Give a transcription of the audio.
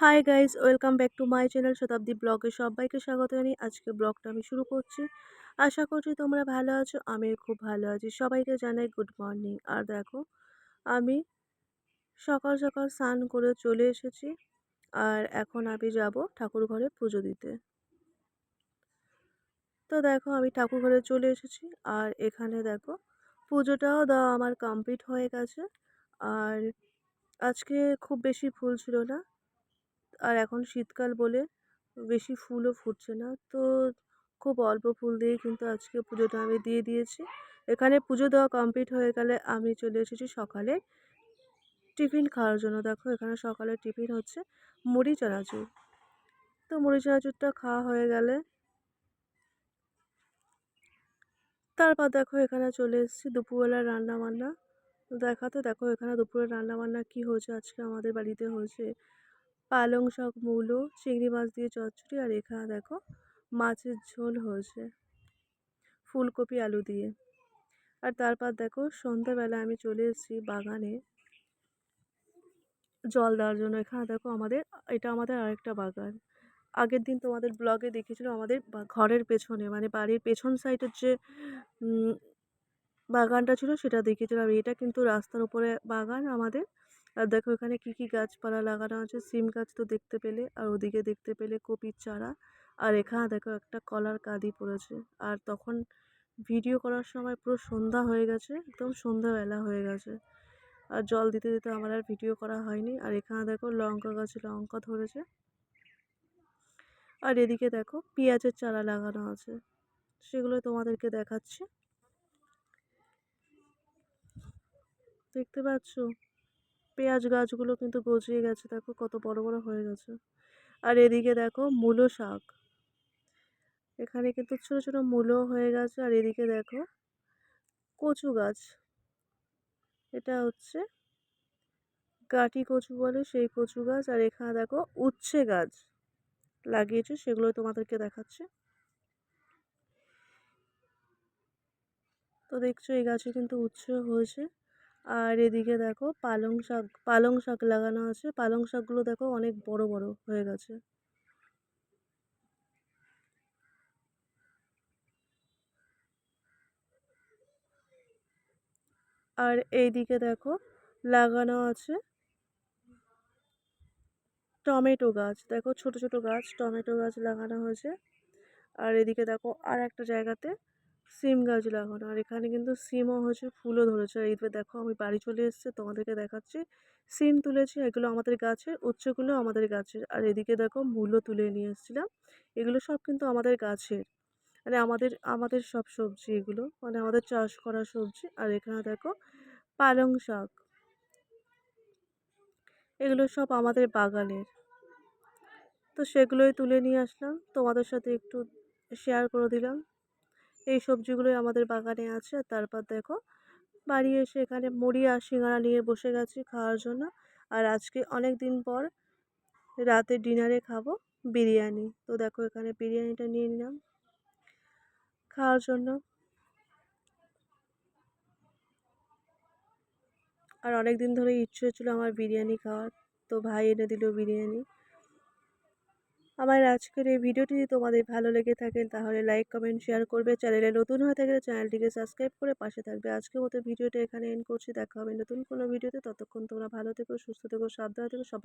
Hi guys welcome back to my channel Shatabdi ব্লগে সবাইকে স্বাগত জানাই আজকে ব্লগটা আমি শুরু করছি। আশা করছি তোমরা ভালো আছো আমি খুব ভালো আছি। সবাইকে জানাই গুড মর্নিং আর দেখো, আমি সকাল সকাল স্নান করে চলে এসেছি। আর এখন আমি যাব ঠাকুর ঘরে পুজো দিতে। তো দেখো, আমি ঠাকুর ঘরে চলে এসেছি। আর এখানে দেখো, পুজোটাও দেওয়া আমার কমপ্লিট হয়ে গেছে। আর আজকে খুব বেশি ফুল ছিল না। আর এখন শীতকাল বলে বেশি ফুলও ফুটছে না। তো খুব অল্প ফুল দিয়েই কিন্তু আজকে পুজোটা আমি দিয়ে দিয়েছি। এখানে পুজো দেওয়া কমপ্লিট হয়ে গেলে আমি চলে এসেছি সকালে। টিফিন খাওয়ার জন্য। দেখো, এখানে সকালে টিফিন হচ্ছে মুড়ি চানাচুর। তো মুড়ি চানাচুরটা খাওয়া হয়ে গেলে তারপর দেখো, এখানে চলে এসেছি দুপুরবেলার রান্না বান্না দেখাতে দেখো, এখানে দুপুরের রান্না বান্না কী হয়েছে? আজকে আমাদের বাড়িতে হয়েছে পালং শাক, মূলো, চিংড়ি মাছ দিয়ে চচ্চড়ি আর এখানে দেখো মাছের ঝোল হয়েছে। ফুলকপি, আলু দিয়ে। আর তারপর দেখো সন্ধ্যাবেলা আমি চলে এসেছি বাগানে। জল দেওয়ার জন্য। এখানে দেখো আমাদের, এটা আমাদের আরেকটা বাগান। আগের দিন তোমাদের ব্লগে দেখেছিল আমাদের ঘরের পেছনে মানে বাড়ির পেছন সাইডের যে বাগানটা ছিল সেটা দেখিয়েছিলাম। এটা কিন্তু রাস্তার উপরে বাগান আমাদের। আর দেখো এখানে কি কি গাছপালা লাগানো আছে। সিম গাছ তো দেখতে পেলে, আর ওদিকে দেখতে পেলে কপির চারা। আর এখানে দেখো একটা কলার কাঁদি পড়েছে। আর তখন ভিডিও করার সময় পুরো সন্ধ্যা হয়ে গেছে, একদম সন্ধ্যাবেলা হয়ে গেছে। আর জল দিতে দিতে আমার আর ভিডিও করা হয়নি। আর এখানে দেখো লঙ্কা গাছে লঙ্কা ধরেছে। আর এদিকে দেখো পেঁয়াজের চারা লাগানো আছে। সেগুলো তোমাদেরকে দেখাচ্ছি। দেখতে পাচ্ছ? পেঁয়াজ গাছগুলো কিন্তু গজিয়ে গেছে। দেখো কত বড় বড় হয়ে গেছে। আর এদিকে দেখো মূলো শাক। এখানে কিন্তু ছোট ছোট মূলো হয়ে গেছে। আর এদিকে দেখো কচু গাছ। এটা হচ্ছে কাটি কচু বলে সেই কচু গাছ। আর এখানে দেখো উচ্ছে গাছ লাগিয়েছে, সেগুলো তোমাদেরকে দেখাচ্ছে। তো দেখছ এই গাছে কিন্তু উচ্ছে হয়েছে। আর এদিকে দেখো পালং শাক পালং শাক লাগানো আছে। পালং শাকগুলো দেখো অনেক বড় বড় হয়ে গেছে। আর এইদিকে দেখো লাগানো আছে টমেটো গাছ। দেখো ছোট ছোট গাছ, টমেটো গাছ লাগানো হয়েছে। আর এদিকে দেখো আর একটা জায়গাতে সিম গাছ লাগানো। আর এখানে কিন্তু সিমও হয়েছে, ফুলও ধরেছে। আর এইভাবে দেখো, আমি বাড়ি চলে এসেছে, তোমাদেরকে দেখাচ্ছি। সিম তুলেছি, এগুলো আমাদের গাছের, উচ্চগুলো আমাদের গাছের। আর এদিকে দেখো মূল্য তুলে নিয়ে এসেছিলাম। এগুলো সব কিন্তু আমাদের গাছের। মানে আমাদের আমাদের সব সবজি এগুলো। মানে আমাদের চাষ করা সবজি। আর এখানে দেখো, পালং শাক। এগুলো সব আমাদের বাগানের। তো সেগুলোই তুলে নিয়ে আসলাম। তোমাদের সাথে একটু শেয়ার করে দিলাম। এই সবজিগুলোই আমাদের বাগানে আছে। আর তারপর দেখো, বাড়ি এসে এখানে মুড়ি আর সিঙ্গারা নিয়ে বসে গেছি খাওয়ার জন্য। আর আজকে অনেক দিন পর রাতে ডিনারে খাব বিরিয়ানি। তো দেখো এখানে বিরিয়ানিটা নিয়ে নিলাম খাওয়ার জন্য। আর অনেক দিন ধরে ইচ্ছে হচ্ছিল আমার বিরিয়ানি খাওয়ার। তো ভাই এনে দিল বিরিয়ানি। আমার আজকের এই ভিডিওটি যদি তোমাদের ভালো লেগে থাকে, তাহলে লাইক কমেন্ট শেয়ার করবে। চ্যানেলে নতুন হয়ে থাকলে চ্যানেলটিকে সাবস্ক্রাইব করে পাশে থাকবে। আজকের মতো ভিডিওটা এখানে এন্ড করছি। দেখা হবে নতুন কোনো ভিডিওতে। ততক্ষণ তোমরা ভালো থেকো, সুস্থ থেকো, সাবধানে থেকো। সবাই